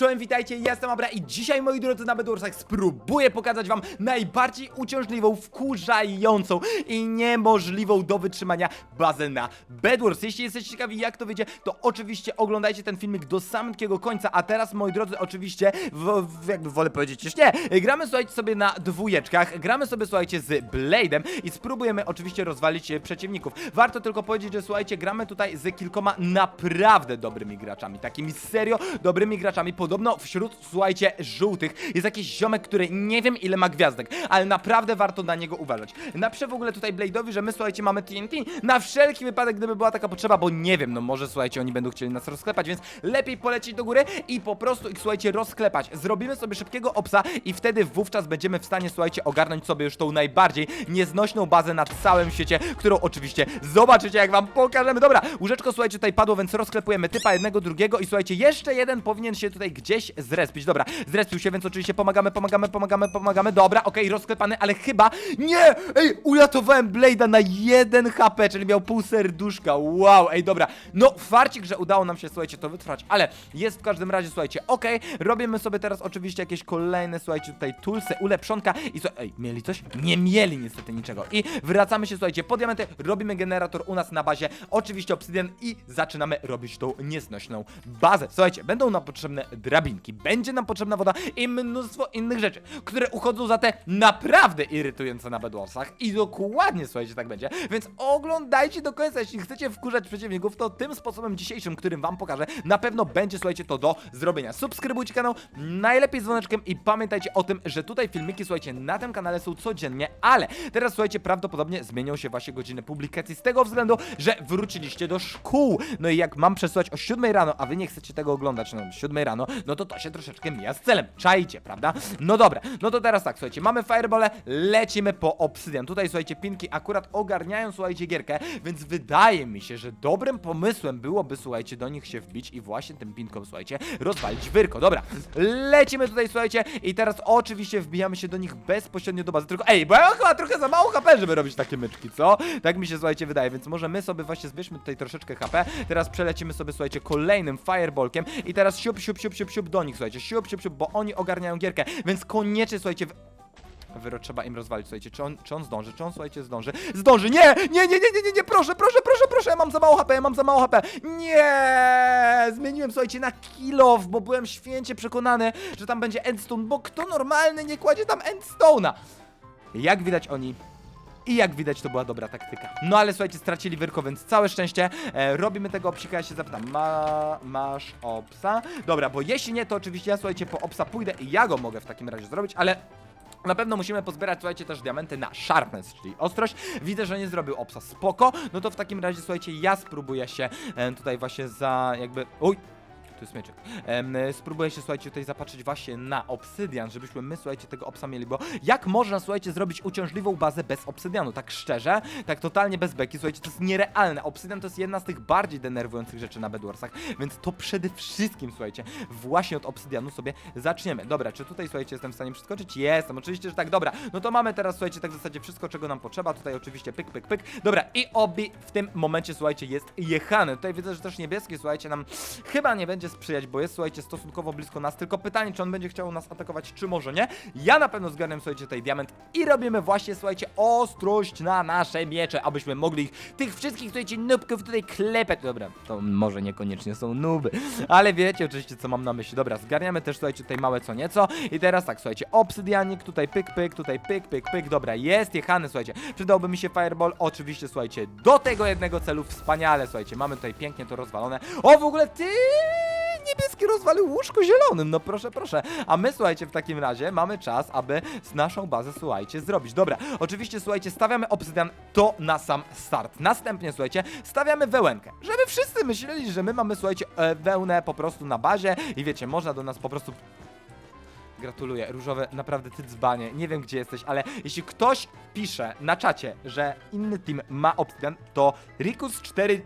Czołem, witajcie, ja jestem Abra i dzisiaj, moi drodzy, na Bedwarsach spróbuję pokazać wam najbardziej uciążliwą, wkurzającą i niemożliwą do wytrzymania bazę na Bedwars. Jeśli jesteście ciekawi, jak to wyjdzie, to oczywiście oglądajcie ten filmik do samego końca, a teraz, moi drodzy, oczywiście, w, w, jakby wolę powiedzieć już nie, gramy, słuchajcie, sobie na dwójeczkach, gramy sobie, słuchajcie, z Blade'em i spróbujemy oczywiście rozwalić e, przeciwników. Warto tylko powiedzieć, że słuchajcie, gramy tutaj z kilkoma naprawdę dobrymi graczami, takimi serio dobrymi graczami. Podobno wśród, słuchajcie, żółtych jest jakiś ziomek, który nie wiem ile ma gwiazdek, ale naprawdę warto na niego uważać. Napiszę w ogóle tutaj Blade'owi, że my, słuchajcie, mamy TNT na wszelki wypadek, gdyby była taka potrzeba, bo nie wiem, no może, słuchajcie, oni będą chcieli nas rozklepać, więc lepiej polecieć do góry i po prostu ich, słuchajcie, rozklepać. Zrobimy sobie szybkiego opsa i wtedy wówczas będziemy w stanie, słuchajcie, ogarnąć sobie już tą najbardziej nieznośną bazę na całym świecie, którą oczywiście zobaczycie, jak wam pokażemy. Dobra, łóżeczko, słuchajcie, tutaj padło, więc rozklepujemy typa jednego, drugiego i słuchajcie, jeszcze jeden powinien się tutaj gdzieś zrespić. Dobra, zrespił się, więc oczywiście pomagamy, pomagamy, pomagamy, pomagamy. Dobra, okej, rozklepany, ale chyba nie! Ej, uratowałem Blade'a na jeden HP, czyli miał pół serduszka. Wow, ej, dobra. No, farcik, że udało nam się, słuchajcie, to wytrwać, ale jest w każdym razie, słuchajcie, okej, robimy sobie teraz oczywiście jakieś kolejne, słuchajcie, tutaj tulsy, ulepszonka i co, ej, mieli coś? Nie mieli niestety niczego. I wracamy się, słuchajcie, po diamenty, robimy generator u nas na bazie, oczywiście obsydian i zaczynamy robić tą nieznośną bazę. Słuchajcie, będą nam potrzebne drabinki, będzie nam potrzebna woda i mnóstwo innych rzeczy, które uchodzą za te naprawdę irytujące na Bedwarsach i dokładnie, słuchajcie, tak będzie, więc oglądajcie do końca, jeśli chcecie wkurzać przeciwników, to tym sposobem dzisiejszym, którym wam pokażę, na pewno będzie, słuchajcie, to do zrobienia. Subskrybujcie kanał, najlepiej z dzwoneczkiem i pamiętajcie o tym, że tutaj filmiki, słuchajcie, na tym kanale są codziennie, ale teraz, słuchajcie, prawdopodobnie zmienią się właśnie godziny publikacji z tego względu, że wróciliście do szkół. No i jak mam przesłać o 7 rano, a wy nie chcecie tego oglądać no 7 rano, no to to się troszeczkę mija z celem. Czajcie, prawda? No dobra, no to teraz tak, słuchajcie, mamy firebole, lecimy po obsydian. Tutaj, słuchajcie, pinki akurat ogarniają, słuchajcie, gierkę, więc wydaje mi się, że dobrym pomysłem byłoby, słuchajcie, do nich się wbić i właśnie tym pinkom, słuchajcie, rozwalić wyrko. Dobra, lecimy tutaj, słuchajcie, i teraz oczywiście wbijamy się do nich bezpośrednio do bazy. Tylko, ej, bo ja mam chyba trochę za mało HP, żeby robić takie myczki, co? Tak mi się, słuchajcie, wydaje, więc może my sobie właśnie zbierzmy tutaj troszeczkę HP, teraz przelecimy sobie, słuchajcie, kolejnym fireballkiem i teraz siup, siup, siup, siup, siup do nich, słuchajcie, siup, siup, siup, bo oni ogarniają gierkę, więc koniecznie, słuchajcie, w... Wyro trzeba im rozwalić, słuchajcie, czy on, czy on zdąży, czy on, słuchajcie, zdąży, zdąży, nie, nie, nie, nie, nie, nie, nie, proszę, proszę, proszę, proszę, ja mam za mało HP, ja mam za mało HP, nie, zmieniłem, słuchajcie, na kill off, bo byłem święcie przekonany, że tam będzie endstone, bo kto normalny nie kładzie tam endstone'a? Jak widać oni i jak widać, to była dobra taktyka. No ale słuchajcie, stracili wyrko, więc całe szczęście. E, robimy tego obsika, ja się zapytam, ma, masz obsa? Dobra, bo jeśli nie, to oczywiście ja, słuchajcie, po obsa pójdę i ja go mogę w takim razie zrobić, ale... Na pewno musimy pozbierać, słuchajcie, też diamenty na sharpness, czyli ostrość. Widzę, że nie zrobił obsa, spoko. No to w takim razie, słuchajcie, ja spróbuję się e, tutaj właśnie za jakby... Uj! Tu jest mieczek. Spróbuję się, słuchajcie, tutaj zapatrzeć właśnie na obsydian, żebyśmy my, słuchajcie, tego obsa mieli, bo jak można, słuchajcie, zrobić uciążliwą bazę bez obsydianu? Tak szczerze, tak totalnie bez beki, słuchajcie, to jest nierealne. Obsydian to jest jedna z tych bardziej denerwujących rzeczy na Bedwarsach, więc to przede wszystkim, słuchajcie, właśnie od obsydianu sobie zaczniemy. Dobra, czy tutaj, słuchajcie, jestem w stanie przeskoczyć? Jestem, oczywiście, że tak, dobra. No to mamy teraz, słuchajcie, tak w zasadzie wszystko, czego nam potrzeba. Tutaj oczywiście pyk, pyk, pyk. Dobra, i obi w tym momencie, słuchajcie, jest jechany. Tutaj widzę, że też niebieski, słuchajcie, nam chyba nie będzie sprzyjać, bo jest, słuchajcie, stosunkowo blisko nas. Tylko pytanie, czy on będzie chciał nas atakować, czy może nie. Ja na pewno zgarniam, słuchajcie, tutaj diament i robimy właśnie, słuchajcie, ostrość na nasze miecze, abyśmy mogli ich, tych wszystkich, słuchajcie, nubków tutaj klepać. Dobra, to może niekoniecznie są nuby, ale wiecie oczywiście, co mam na myśli. Dobra, zgarniamy też, słuchajcie, tutaj małe co nieco. I teraz tak, słuchajcie, obsydianik, tutaj pyk, pyk, tutaj pyk, pyk, pyk. Dobra, jest jechany, słuchajcie. Przydałby mi się fireball, oczywiście, słuchajcie, do tego jednego celu wspaniale, słuchajcie. Mamy tutaj pięknie to rozwalone. O, w ogóle ty niebieski rozwalił łóżko zielonym, no proszę, proszę. A my, słuchajcie, w takim razie mamy czas, aby z naszą bazę, słuchajcie, zrobić. Dobra, oczywiście, słuchajcie, stawiamy obsydian to na sam start. Następnie, słuchajcie, stawiamy wełenkę, żeby wszyscy myśleli, że my mamy, słuchajcie, e, wełnę po prostu na bazie i wiecie, można do nas po prostu Gratuluję, różowe, naprawdę ty dzbanie. Nie wiem gdzie jesteś, ale jeśli ktoś pisze na czacie, że inny team ma obsydian, to Rikus 4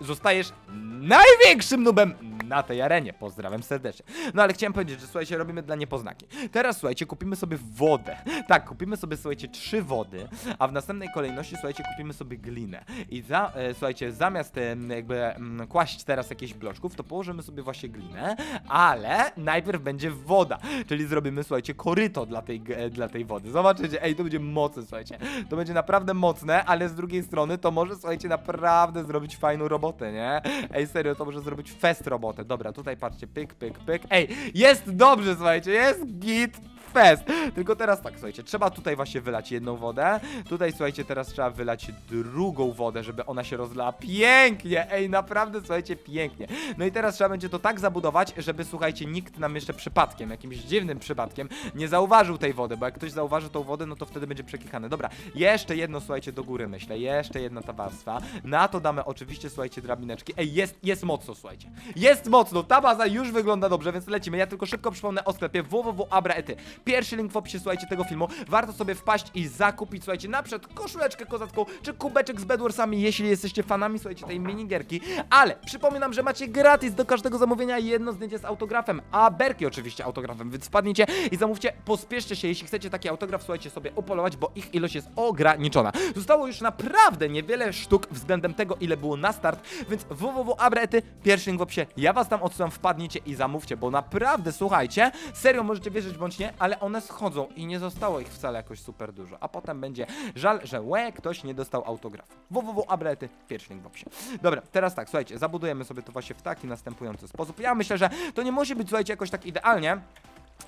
Zostajesz największym nubem na tej arenie. Pozdrawiam serdecznie. No ale chciałem powiedzieć, że słuchajcie, robimy dla niepoznaki. Teraz słuchajcie, kupimy sobie wodę. Tak, kupimy sobie, słuchajcie, trzy wody, a w następnej kolejności, słuchajcie, kupimy sobie glinę. I za, e, słuchajcie, zamiast e, jakby mm, kłaść teraz jakichś bloczków, to położymy sobie właśnie glinę, ale najpierw będzie woda, czyli zrobimy, słuchajcie, koryto dla tej, e, dla tej wody. Zobaczycie, ej, to będzie mocne, słuchajcie. To będzie naprawdę mocne, ale z drugiej strony to może, słuchajcie, naprawdę zrobić fajną robotę, nie? Ej, serio, to może zrobić fest robotę. Dobra, tutaj patrzcie, pyk, pyk, pyk. Ej, jest dobrze, słuchajcie, jest git fest. Tylko teraz tak, słuchajcie, trzeba tutaj właśnie wylać jedną wodę. Tutaj, słuchajcie, teraz trzeba wylać drugą wodę, żeby ona się rozlała pięknie. Ej, naprawdę, słuchajcie, pięknie. No i teraz trzeba będzie to tak zabudować, żeby, słuchajcie, nikt nam jeszcze przypadkiem, jakimś dziwnym przypadkiem nie zauważył tej wody, bo jak ktoś zauważy tą wodę, no to wtedy będzie przekichany. Dobra, jeszcze jedno, słuchajcie, do góry myślę, jeszcze jedna ta warstwa. Na to damy oczywiście, słuchajcie, drabineczki. Ej, jest, jest mocno, słuchajcie. Jest mocno, ta baza już wygląda dobrze, więc lecimy. Ja tylko szybko przypomnę o sklepie www.abraety. Pierwszy link w opisie, słuchajcie, tego filmu. Warto sobie wpaść i zakupić, słuchajcie, na przykład koszuleczkę kozacką, czy kubeczek z Bedwarsami, jeśli jesteście fanami, słuchajcie, tej minigierki. Ale przypominam, że macie gratis do każdego zamówienia jedno zdjęcie z autografem, a berki oczywiście autografem, więc wpadnijcie i zamówcie, pospieszcie się, jeśli chcecie taki autograf, słuchajcie, sobie upolować, bo ich ilość jest ograniczona. Zostało już naprawdę niewiele sztuk względem tego, ile było na start, więc www.abrety, pierwszy link w opisie, ja was tam odsyłam, wpadnijcie i zamówcie, bo naprawdę, słuchajcie, serio możecie wierzyć bądź nie, ale one schodzą i nie zostało ich wcale jakoś super dużo, a potem będzie żal, że łe, ktoś nie dostał autografu. www.abrety, pierwszy link w opisie. Dobra, teraz tak, słuchajcie, zabudujemy sobie to właśnie w taki następujący sposób. Ja myślę, że to nie musi być, słuchajcie, jakoś tak idealnie,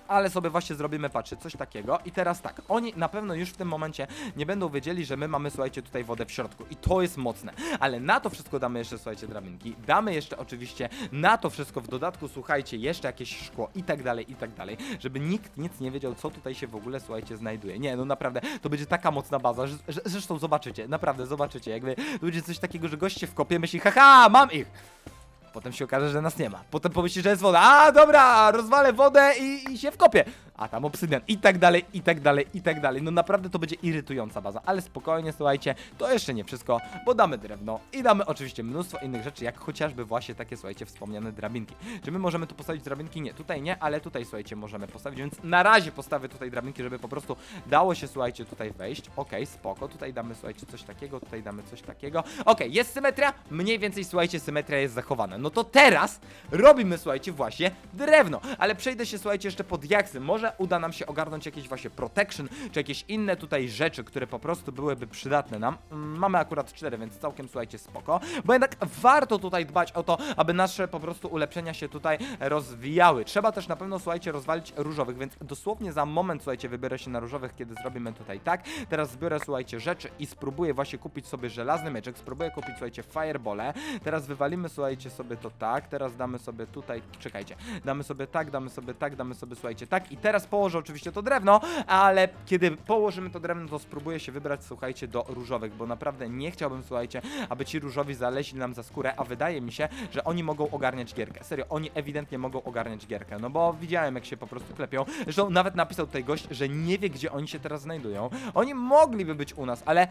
ale sobie właśnie zrobimy, patrzcie, coś takiego i teraz tak, oni na pewno już w tym momencie nie będą wiedzieli, że my mamy, słuchajcie, tutaj wodę w środku i to jest mocne, ale na to wszystko damy jeszcze, słuchajcie, drabinki, damy jeszcze oczywiście na to wszystko w dodatku, słuchajcie, jeszcze jakieś szkło i tak dalej, i tak dalej, żeby nikt nic nie wiedział, co tutaj się w ogóle, słuchajcie, znajduje. Nie, no naprawdę, to będzie taka mocna baza, że, że, zresztą zobaczycie, naprawdę zobaczycie, jakby to będzie coś takiego, że gość się wkopie, myśli, haha, mam ich! Potem się okaże, że nas nie ma. Potem pomyśli, że jest woda. A, dobra, rozwalę wodę i, i się wkopię. A tam obsydian i tak dalej, i tak dalej, i tak dalej. No naprawdę to będzie irytująca baza, ale spokojnie, słuchajcie, to jeszcze nie wszystko, bo damy drewno i damy oczywiście mnóstwo innych rzeczy, jak chociażby właśnie takie, słuchajcie, wspomniane drabinki. Czy my możemy tu postawić drabinki? Nie, tutaj nie, ale tutaj, słuchajcie, możemy postawić, więc na razie postawię tutaj drabinki, żeby po prostu dało się, słuchajcie, tutaj wejść. Okej, spoko, tutaj damy, słuchajcie, coś takiego, tutaj damy coś takiego. Okej, jest symetria, mniej więcej, słuchajcie, symetria jest zachowana. No to teraz robimy, słuchajcie, właśnie drewno, ale przejdę się, słuchajcie, jeszcze pod jaksy. Może uda nam się ogarnąć jakieś właśnie protection, czy jakieś inne tutaj rzeczy, które po prostu byłyby przydatne nam. Mm, Mamy akurat cztery, więc całkiem, słuchajcie, spoko, bo jednak warto tutaj dbać o to, aby nasze po prostu ulepszenia się tutaj rozwijały. Trzeba też na pewno, słuchajcie, rozwalić różowych, więc dosłownie za moment, słuchajcie, wybiorę się na różowych, kiedy zrobimy tutaj tak. Teraz zbiorę, słuchajcie, rzeczy i spróbuję właśnie kupić sobie żelazny mieczek, spróbuję kupić, słuchajcie, firebole. Teraz wywalimy, słuchajcie, sobie to tak, teraz damy sobie tutaj, czekajcie, damy sobie tak, damy sobie tak, damy sobie, słuchajcie, tak i teraz położę oczywiście to drewno, ale kiedy położymy to drewno, to spróbuję się wybrać, słuchajcie, do różowych, bo naprawdę nie chciałbym, słuchajcie, aby ci różowi zaleźli nam za skórę, a wydaje mi się, że oni mogą ogarniać gierkę. Serio, oni ewidentnie mogą ogarniać gierkę, no bo widziałem, jak się po prostu klepią. Zresztą nawet napisał tutaj gość, że nie wie, gdzie oni się teraz znajdują. Oni mogliby być u nas, ale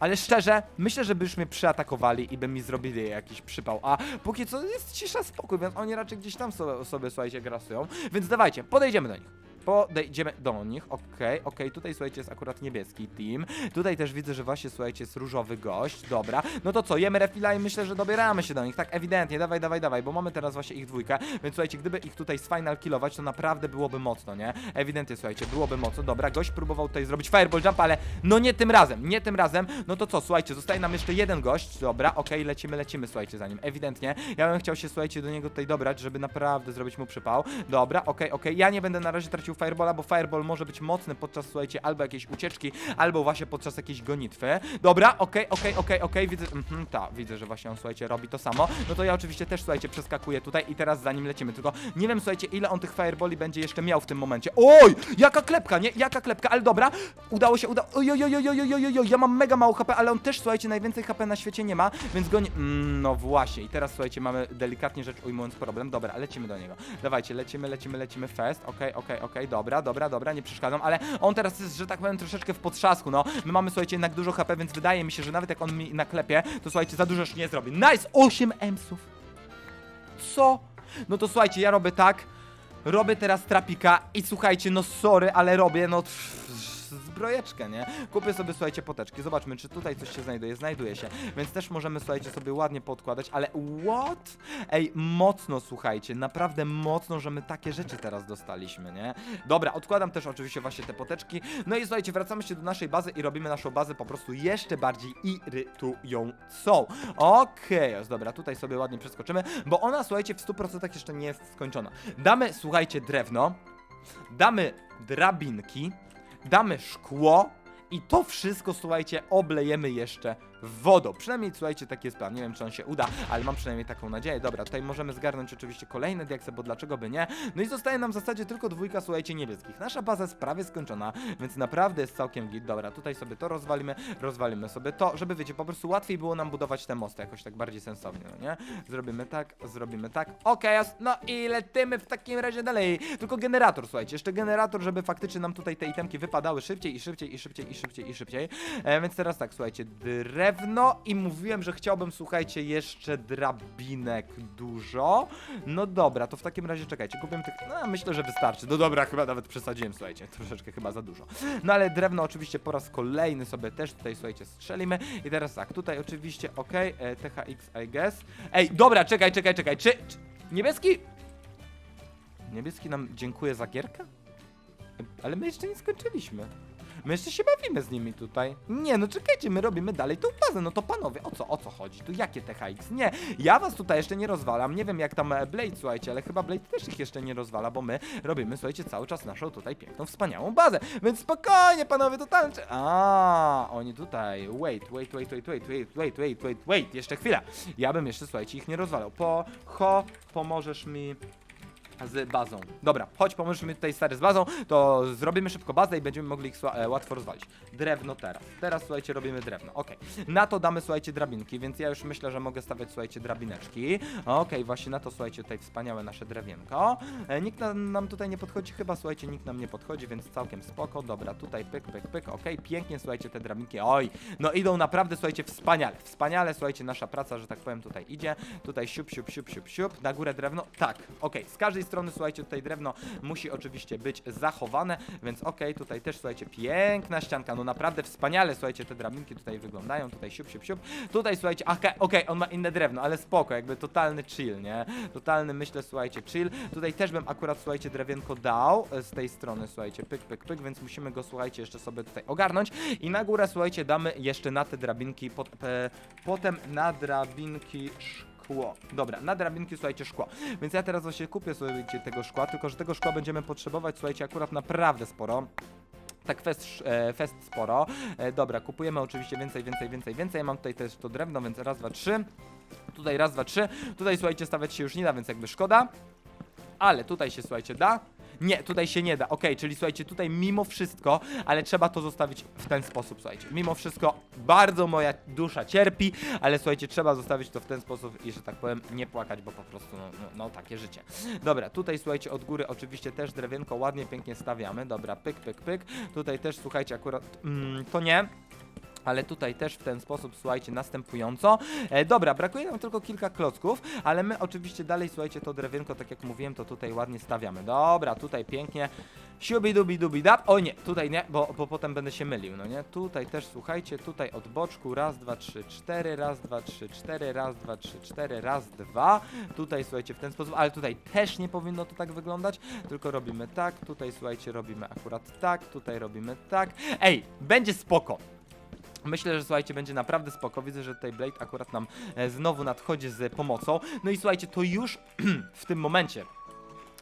ale szczerze, myślę, że by już mnie przyatakowali i by mi zrobili jakiś przypał. A póki co jest cisza, spokój, więc oni raczej gdzieś tam sobie, sobie słuchajcie, grasują. Więc dawajcie, podejdziemy do nich. Podejdziemy do nich, okej, okej, tutaj słuchajcie jest akurat niebieski team, tutaj też widzę, że właśnie słuchajcie jest różowy gość, dobra, no to co, jemy refila i myślę, że dobieramy się do nich, tak ewidentnie, dawaj, dawaj, dawaj, bo mamy teraz właśnie ich dwójkę, więc słuchajcie, gdyby ich tutaj sfinal killować, to naprawdę byłoby mocno, nie? Ewidentnie, słuchajcie, byłoby mocno, dobra, gość próbował tutaj zrobić fireball jump, ale no nie tym razem, nie tym razem, no to co, słuchajcie, zostaje nam jeszcze jeden gość, dobra, okej, lecimy, lecimy, słuchajcie, za nim, ewidentnie, ja bym chciał się, słuchajcie, do niego tutaj dobrać, żeby naprawdę zrobić mu przypał, dobra, okej, okej, ja nie będę na razie tracił Firebola, bo Fireball może być mocny podczas, słuchajcie, albo jakiejś ucieczki, albo właśnie podczas jakiejś gonitwy. Dobra, okej, okay, okej, okay, okej, okay, okej, okay. widzę, mhm, ta, widzę, że właśnie on, słuchajcie, robi to samo. No to ja oczywiście też, słuchajcie, przeskakuję tutaj i teraz za nim lecimy, tylko nie wiem, słuchajcie, ile on tych Fireboli będzie jeszcze miał w tym momencie. Oj, jaka klepka, nie? Jaka klepka, ale dobra, udało się, udało, oj, oj, oj, oj, ja mam mega mało HP, ale on też, słuchajcie, najwięcej HP na świecie nie ma, więc go nie... Mm, no właśnie, i teraz, słuchajcie, mamy delikatnie rzecz ujmując problem. Dobra, lecimy do niego. Dawajcie, lecimy, lecimy, lecimy, fest, okej, okay, okej, okay, okej. Okay dobra, dobra, dobra, nie przeszkadzam, ale on teraz jest, że tak powiem, troszeczkę w potrzasku, no. My mamy, słuchajcie, jednak dużo HP, więc wydaje mi się, że nawet jak on mi naklepie, to słuchajcie, za dużo już nie zrobi. Nice! 8 emsów! Co? No to słuchajcie, ja robię tak, robię teraz trapika i słuchajcie, no sorry, ale robię, no... pff, Zbrojeczkę, nie? Kupię sobie, słuchajcie, poteczki. Zobaczmy, czy tutaj coś się znajduje. Znajduje się. Więc też możemy, słuchajcie, sobie ładnie podkładać, ale what? Ej, mocno, słuchajcie, naprawdę mocno, że my takie rzeczy teraz dostaliśmy, nie? Dobra, odkładam też oczywiście właśnie te poteczki. No i słuchajcie, wracamy się do naszej bazy i robimy naszą bazę po prostu jeszcze bardziej irytującą. Okej, okay, dobra, tutaj sobie ładnie przeskoczymy, bo ona, słuchajcie, w 100% jeszcze nie jest skończona. Damy, słuchajcie, drewno, damy drabinki, damy szkło i to wszystko, słuchajcie, oblejemy jeszcze wodą. Przynajmniej, słuchajcie, taki jest plan. Nie wiem, czy on się uda, ale mam przynajmniej taką nadzieję. Dobra, tutaj możemy zgarnąć oczywiście kolejne diaksy, bo dlaczego by nie? No i zostaje nam w zasadzie tylko dwójka, słuchajcie, niebieskich. Nasza baza jest prawie skończona, więc naprawdę jest całkiem git. Dobra, tutaj sobie to rozwalimy, rozwalimy sobie to, żeby, wiecie, po prostu łatwiej było nam budować te mosty jakoś tak bardziej sensownie, no nie? Zrobimy tak, zrobimy tak. Okej, okay, no i lecimy w takim razie dalej. Tylko generator, słuchajcie, jeszcze generator, żeby faktycznie nam tutaj te itemki wypadały szybciej i szybciej i szybciej i szybciej i szybciej. E, więc teraz tak, słuchajcie, drewno i mówiłem, że chciałbym, słuchajcie, jeszcze drabinek dużo. No dobra, to w takim razie czekajcie, kupię tych, no myślę, że wystarczy. No dobra, chyba nawet przesadziłem, słuchajcie, troszeczkę chyba za dużo. No ale drewno oczywiście po raz kolejny sobie też tutaj, słuchajcie, strzelimy. I teraz tak, tutaj oczywiście, ok, e, THX, I guess. Ej, dobra, czekaj, czekaj, czekaj, czy, czy niebieski... Niebieski nam dziękuję za gierkę? Ale my jeszcze nie skończyliśmy. My jeszcze się bawimy z nimi tutaj. Nie, no czekajcie, my robimy dalej tą bazę. No to panowie, o co, o co chodzi? Tu jakie THX? Nie, ja was tutaj jeszcze nie rozwalam. Nie wiem jak tam e, Blade, słuchajcie, ale chyba Blade też ich jeszcze nie rozwala, bo my robimy, słuchajcie, cały czas naszą tutaj piękną, wspaniałą bazę. Więc spokojnie, panowie, totalnie. A, oni tutaj. Wait, wait, wait, wait, wait, wait, wait, wait, wait, wait. Jeszcze chwila. Ja bym jeszcze, słuchajcie, ich nie rozwalał. Po, ho, pomożesz mi z bazą. Dobra, chodź, pomożesz mi tutaj stary z bazą, to zrobimy szybko bazę i będziemy mogli ich e, łatwo rozwalić. Drewno teraz. Teraz, słuchajcie, robimy drewno. Okej. Na to damy, słuchajcie, drabinki, więc ja już myślę, że mogę stawiać, słuchajcie, drabineczki. Okej, właśnie na to, słuchajcie, tutaj wspaniałe nasze drewienko. E, nikt na, nam tutaj nie podchodzi, chyba, słuchajcie, nikt nam nie podchodzi, więc całkiem spoko. Dobra, tutaj pyk, pyk, pyk, okej, pięknie, słuchajcie, te drabinki. Oj, no idą naprawdę, słuchajcie, wspaniale. Wspaniale, słuchajcie, nasza praca, że tak powiem, tutaj idzie. Tutaj siup, siup, siup, siup, siup. Na górę drewno. Tak, okej, z każdej strony, słuchajcie, tutaj drewno musi oczywiście być zachowane, więc okej, tutaj też, słuchajcie, piękna ścianka, no naprawdę wspaniale, słuchajcie, te drabinki tutaj wyglądają, tutaj siup, siup, siup, tutaj, słuchajcie, okej, okej, on ma inne drewno, ale spoko, jakby totalny chill, nie? Totalny, myślę, słuchajcie, chill, tutaj też bym akurat, słuchajcie, drewienko dał e, z tej strony, słuchajcie, pyk, pyk, pyk, więc musimy go, słuchajcie, jeszcze sobie tutaj ogarnąć i na górę, słuchajcie, damy jeszcze na te drabinki, pot, e, potem na drabinki szkło. Dobra, na drabinki, słuchajcie, szkło. Więc ja teraz właśnie kupię sobie tego szkła, tylko że tego szkła będziemy potrzebować, słuchajcie, akurat naprawdę sporo tak fest, e, fest sporo. E, dobra, kupujemy oczywiście więcej, więcej, więcej, więcej. Ja mam tutaj też to drewno, więc raz, dwa, trzy. Tutaj raz, dwa, trzy. Tutaj słuchajcie, stawiać się już nie da, więc jakby szkoda. Ale tutaj się słuchajcie da. Nie, tutaj się nie da. Okej, czyli słuchajcie, tutaj mimo wszystko, ale trzeba to zostawić w ten sposób, słuchajcie. Mimo wszystko bardzo moja dusza cierpi, ale słuchajcie, trzeba zostawić to w ten sposób i że tak powiem, nie płakać, bo po prostu no, no, no takie życie. Dobra, tutaj słuchajcie, od góry oczywiście też drewienko ładnie, pięknie stawiamy. Dobra, pyk, pyk, pyk. Tutaj też słuchajcie, akurat mm, to nie. Ale tutaj też w ten sposób, słuchajcie, następująco. E, dobra, brakuje nam tylko kilka klocków, ale my oczywiście dalej, słuchajcie, to drewienko, tak jak mówiłem, to tutaj ładnie stawiamy. Dobra, tutaj pięknie. Siubi dubi dubi dab. O nie, tutaj nie, bo, bo potem będę się mylił, no nie? Tutaj też, słuchajcie, tutaj od boczku, raz, dwa, trzy, cztery, raz, dwa, trzy, cztery, raz, dwa, trzy, cztery, raz, dwa. Tutaj, słuchajcie, w ten sposób, ale tutaj też nie powinno to tak wyglądać, tylko robimy tak, tutaj, słuchajcie, robimy akurat tak, tutaj robimy tak. Ej, będzie spoko. Myślę, że słuchajcie, będzie naprawdę spoko. Widzę, że tutaj Blade akurat nam e, znowu nadchodzi z pomocą. No i słuchajcie, to już w tym momencie.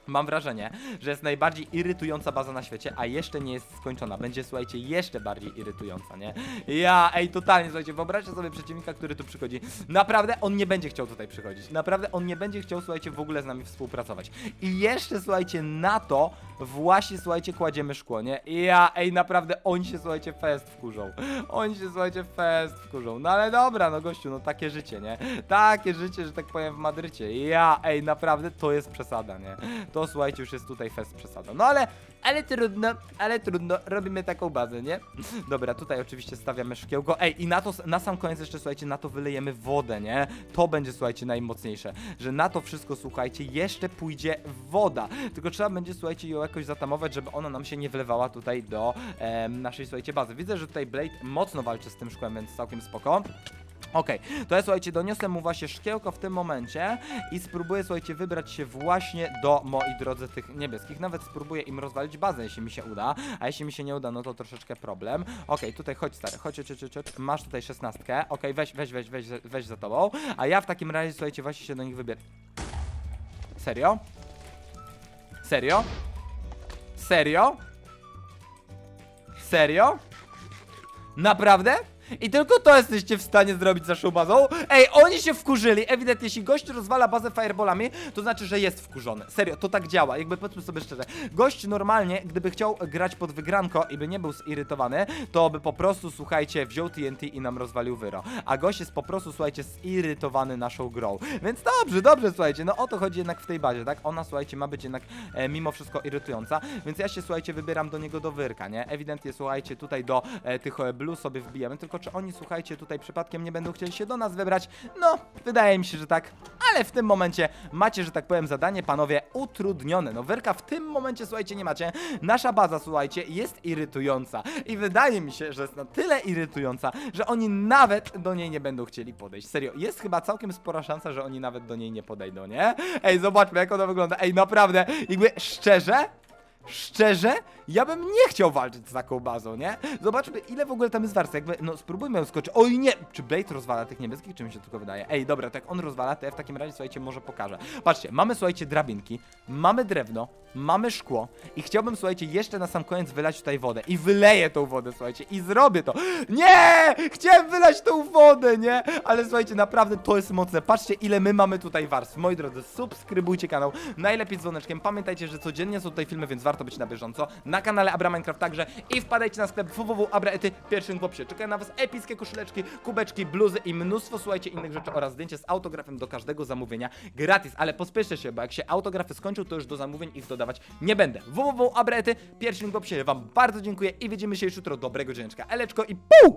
Mam wrażenie, że jest najbardziej irytująca baza na świecie, a jeszcze nie jest skończona. Będzie, słuchajcie, jeszcze bardziej irytująca, nie? Ja, ej, totalnie, słuchajcie, wyobraźcie sobie przeciwnika, który tu przychodzi. Naprawdę on nie będzie chciał tutaj przychodzić. Naprawdę on nie będzie chciał, słuchajcie, w ogóle z nami współpracować. I jeszcze, słuchajcie, na to właśnie, słuchajcie, kładziemy szkło, nie? Ja, ej, naprawdę, oni się, słuchajcie, fest wkurzą. Oni się, słuchajcie, fest wkurzą. No ale dobra, no gościu, no takie życie, nie? Takie życie, że tak powiem, w Madrycie. Ja, ej, naprawdę, to jest przesada, nie? To, słuchajcie, już jest tutaj fest przesada. No ale, ale trudno, ale trudno, robimy taką bazę, nie? Dobra, tutaj oczywiście stawiamy szkiełko. Ej, i na to, na sam koniec jeszcze, słuchajcie, na to wylejemy wodę, nie? To będzie, słuchajcie, najmocniejsze, że na to wszystko, słuchajcie, jeszcze pójdzie woda. Tylko trzeba będzie, słuchajcie, ją jakoś zatamować, żeby ona nam się nie wlewała tutaj do em, naszej, słuchajcie, bazy. Widzę, że tutaj Blade mocno walczy z tym szkłem, więc całkiem spoko. Okej, to ja słuchajcie, doniosę mu właśnie szkiełko w tym momencie i spróbuję, słuchajcie, wybrać się właśnie do, moi drodzy, tych niebieskich. Nawet spróbuję im rozwalić bazę, jeśli mi się uda, a jeśli mi się nie uda, no to troszeczkę problem. Okej, tutaj chodź stary, chodź, chodź, chodź, chodź. masz tutaj szesnastkę, okej, weź, weź, weź, weź, weź za tobą, a ja w takim razie, słuchajcie, właśnie się do nich wybieram. Serio? Serio? Serio? Serio? Naprawdę? I tylko to jesteście w stanie zrobić z naszą bazą? Ej, oni się wkurzyli. Ewidentnie, jeśli gość rozwala bazę fireballami, to znaczy, że jest wkurzony. Serio, to tak działa. Jakby powiedzmy sobie szczerze. Gość normalnie, gdyby chciał grać pod wygranko i by nie był zirytowany, to by po prostu, słuchajcie, wziął TNT i nam rozwalił wyro. A gość jest po prostu, słuchajcie, zirytowany naszą grą. Więc dobrze, dobrze, słuchajcie. No o to chodzi jednak w tej bazie, tak? Ona, słuchajcie, ma być jednak e, mimo wszystko irytująca. Więc ja się, słuchajcie, wybieram do niego do wyrka, nie? Ewidentnie, słuchajcie, tutaj do e, tych e, blue sobie wbijamy. Tylko czy oni, słuchajcie, tutaj przypadkiem nie będą chcieli się do nas wybrać? No, wydaje mi się, że tak. Ale w tym momencie macie, że tak powiem, zadanie, panowie, utrudnione. No, wyrka w tym momencie, słuchajcie, nie macie. Nasza baza, słuchajcie, jest irytująca. I wydaje mi się, że jest na tyle irytująca, że oni nawet do niej nie będą chcieli podejść. Serio, jest chyba całkiem spora szansa, że oni nawet do niej nie podejdą, nie? Ej, zobaczmy, jak ona wygląda. Ej, naprawdę, jakby szczerze, Szczerze, ja bym nie chciał walczyć z taką bazą, nie? Zobaczmy, ile w ogóle tam jest warstw. Jakby, no spróbujmy ją skoczyć. Oj nie! Czy Blade rozwala tych niebieskich, czy mi się tylko wydaje? Ej, dobra, tak on rozwala, to ja w takim razie, słuchajcie, może pokażę. Patrzcie, mamy, słuchajcie, drabinki, mamy drewno, mamy szkło i chciałbym, słuchajcie, jeszcze na sam koniec wylać tutaj wodę. I wyleję tą wodę, słuchajcie, i zrobię to. Nie! Chciałem wylać tą wodę, nie? Ale słuchajcie, naprawdę to jest mocne. Patrzcie, ile my mamy tutaj warstw. Moi drodzy, subskrybujcie kanał, najlepiej z dzwoneczkiem. Pamiętajcie, że codziennie są tutaj filmy, więc warto być na bieżąco. Na kanale Abra Minecraft także i wpadajcie na sklep www.abraety pierwszym w opisie. Czekają na was epickie koszuleczki, kubeczki, bluzy i mnóstwo, słuchajcie, innych rzeczy oraz zdjęcie z autografem do każdego zamówienia gratis. Ale pospieszcie się, bo jak się autografy skończą, to już do zamówień ich dodawać nie będę. www.abraety pierwszym w opisie. Wam bardzo dziękuję i widzimy się już jutro. Dobrego dzieneczka. Eleczko i pół!